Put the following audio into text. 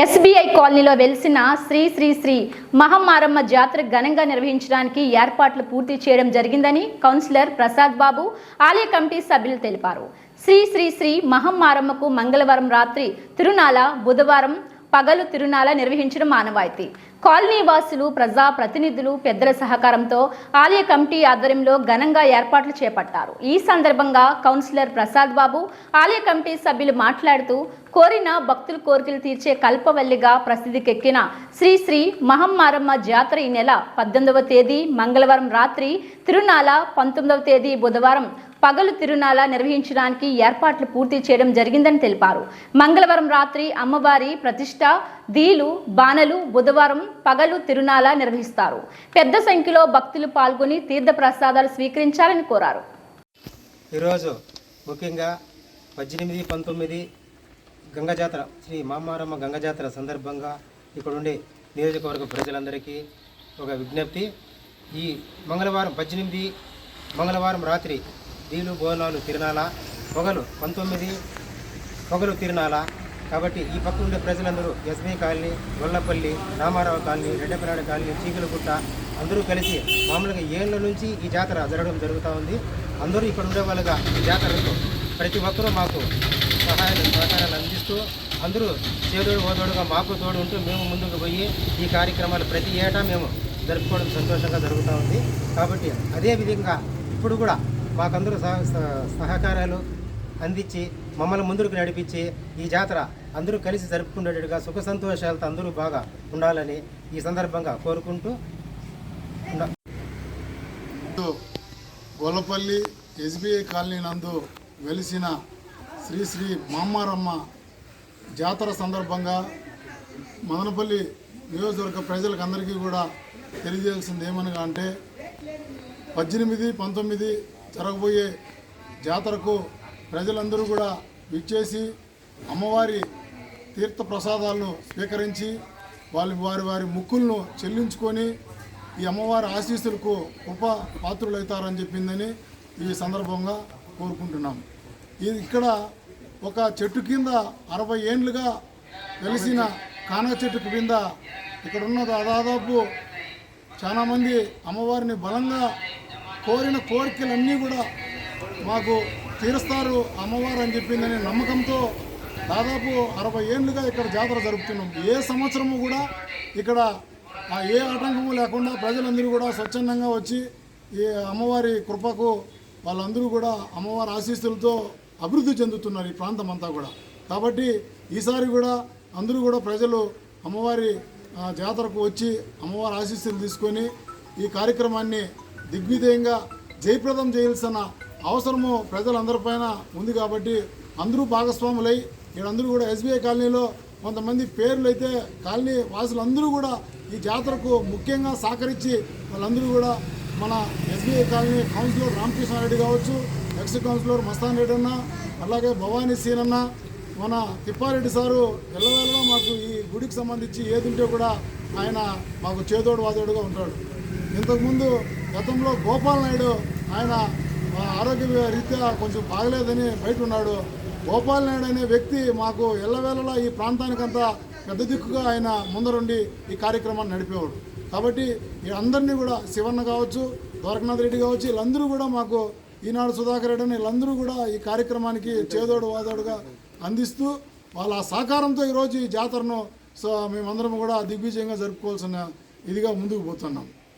SBI కాలనీలో వెలిసిన శ్రీ శ్రీ శ్రీ మహమ్మారమ్మ జాతర ఘనంగా నిర్వహించడానికి ఏర్పాట్లు పూర్తి చేయడం జరిగిందని కౌన్సిలర్ ప్రసాద్ బాబు ఆలయ కమిటీ సభ్యులు తెలిపారు. శ్రీ శ్రీ శ్రీ మహమ్మారమ్మకు మంగళవారం రాత్రి తిరునాల బుధవారం పగలు తిరునాల నిర్వహించడం ఆనవాయితీ. కాలనీ వాసులు ప్రజా ప్రతినిధులు పెద్దల సహకారంతో ఆలయ కమిటీ ఆధ్వర్యంలో ఘనంగా ఏర్పాట్లు చేపట్టారు. ఈ సందర్భంగా కౌన్సిలర్ ప్రసాద్ బాబు ఆలయ కమిటీ సభ్యులు మాట్లాడుతూ కోరిన భక్తుల కోరికలు తీర్చే కల్పవల్లిగా ప్రసిద్ధికెక్కిన శ్రీ శ్రీ మహమ్మారమ్మ జాతర ఈ నెల పద్దెనిమిదవ తేదీ మంగళవారం రాత్రి తిరునాల పంతొమ్మిదవ తేదీ బుధవారం పగలు తిరునాల నిర్వహించడానికి ఏర్పాట్లు పూర్తి చేయడం జరిగిందని తెలిపారు. మంగళవారం రాత్రి అమ్మవారి ప్రతిష్ట దీలు బాణలు బుధవారం పగలు తిరునాల నిర్వహిస్తారు. పెద్ద సంఖ్యలో భక్తులు పాల్గొని తీర్థ ప్రసాదాలు స్వీకరించాలని కోరారు. ఈరోజు ముఖ్యంగా పద్దెనిమిది పంతొమ్మిది గంగజాతర శ్రీ మామారమ్మ గంగ జాతర సందర్భంగా ఇక్కడుండే నియోజకవర్గ ప్రజలందరికీ ఒక విజ్ఞప్తి. ఈ మంగళవారం పద్దెనిమిది మంగళవారం రాత్రి దీలు బోనాలు తిరునాళ పొగలు పంతొమ్మిది పొగలు తిరునాల కాబట్టి ఈ పక్క ఉండే ప్రజలందరూ SB colony Gollapalli Ramarao colony Reddaparada colony Cheekalagutta అందరూ కలిసి మామూలుగా ఏళ్ళ నుంచి ఈ జాతర జరగడం జరుగుతూ ఉంది. అందరూ ఇక్కడ ఉండే వాళ్ళుగా ఈ జాతరలో ప్రతి ఒక్కరూ మాకు సహాయాలు సహకారాలు అందిస్తూ అందరూ చేదోడు ఓదోడుగా మాకు తోడు ఉంటూ మేము ముందుకు పోయి ఈ కార్యక్రమాలు ప్రతి ఏటా మేము జరుపుకోవడం సంతోషంగా జరుగుతూ ఉంది. కాబట్టి అదే విధంగా ఇప్పుడు కూడా మాకందరూ సహ సహ- సహకారాలు అందించి మమ్మల్ని ముందుకు నడిపించి ఈ జాతర అందరూ కలిసి జరుపుకునేటట్టుగా సుఖ సంతోషాలతో అందరూ బాగా ఉండాలని ఈ సందర్భంగా కోరుకుంటూ గొల్లపల్లి ఎస్బీఐ కాలనీ నందు వెలిసిన శ్రీ శ్రీ మామ్మారమ్మ జాతర సందర్భంగా మదనపల్లి నియోజకవర్గ ప్రజలకు అందరికీ కూడా తెలియజేయాల్సింది ఏమనగా అంటే పద్దెనిమిది పంతొమ్మిది జరగబోయే జాతరకు ప్రజలందరూ కూడా విచ్చేసి అమ్మవారి తీర్థ ప్రసాదాలను స్వీకరించి వాళ్ళు వారి వారి ముక్కులను చెల్లించుకొని ఈ అమ్మవారి ఆశీస్సులకు ఉప పాత్రులవుతారని చెప్పిందని ఈ సందర్భంగా కోరుకుంటున్నాం. ఇది ఇక్కడ ఒక చెట్టు కింద అరవై ఏండ్లుగా వెలిసిన కానా చెట్టు కింద ఇక్కడ ఉన్న దాదాపు చాలామంది అమ్మవారిని బలంగా కోరిన కోరికలన్నీ కూడా మాకు తీరుస్తారు అమ్మవారు అని చెప్పిందనే నమ్మకంతో దాదాపు అరవై ఏళ్ళుగా ఇక్కడ జాతర జరుపుతున్నాం. ఏ సంవత్సరము కూడా ఇక్కడ ఏ ఆటంకము లేకుండా ప్రజలందరూ కూడా స్వచ్ఛందంగా వచ్చి ఈ అమ్మవారి కృపకు వాళ్ళందరూ కూడా అమ్మవారి ఆశీస్సులతో అభివృద్ధి చెందుతున్నారు ఈ ప్రాంతం అంతా కూడా. కాబట్టి ఈసారి కూడా అందరూ కూడా ప్రజలు అమ్మవారి జాతరకు వచ్చి అమ్మవారి ఆశీస్సులు తీసుకొని ఈ కార్యక్రమాన్ని దిగ్విజయంగా జయప్రదం చేయాల్సిన అవసరము ప్రజలందరిపైన ఉంది కాబట్టి అందరూ భాగస్వాములై వీళ్ళందరూ కూడా ఎస్బీఐ కాలనీలో కొంతమంది పేర్లు అయితే కాలనీ వాసులందరూ కూడా ఈ జాతరకు ముఖ్యంగా సహకరించి వాళ్ళందరూ కూడా మన ఎస్బీఐ కాలనీ కౌన్సిలర్ రామకృష్ణారెడ్డి కావచ్చు ఎక్స్ కౌన్సిలర్ మస్తాన్ రెడ్డి అన్న అలాగే భవానీ సీన్ అన్న మన తిప్పారెడ్డి సారు ఎల్లవేళలో మాకు ఈ గుడికి సంబంధించి ఏది ఉంటే కూడా ఆయన మాకు చేదోడు వాదోడుగా ఉంటాడు. ఇంతకుముందు గతంలో గోపాల్ నాయుడు ఆయన ఆరోగ్య రీత్యా కొంచెం బాగలేదని బయట ఉన్నాడు గోపాల్ నాయుడు అనే వ్యక్తి మాకు ఎల్లవేళలా ఈ ప్రాంతానికంతా పెద్ద దిక్కుగా ఆయన ముందరుండి ఈ కార్యక్రమాన్ని నడిపేవాడు. కాబట్టి అందరినీ కూడా శివన్న కావచ్చు ద్వారకనాథ్ రెడ్డి కావచ్చు వీళ్ళందరూ కూడా మాకు ఈనాడు సుధాకర్ రెడ్డి అని వీళ్ళందరూ కూడా ఈ కార్యక్రమానికి చేదోడు వాదోడుగా అందిస్తూ వాళ్ళ సహకారంతో ఈరోజు ఈ జాతరను సో మేమందరం కూడా దిగ్విజయంగా జరుపుకోవాల్సిన ఇదిగా ముందుకు పోతున్నాం.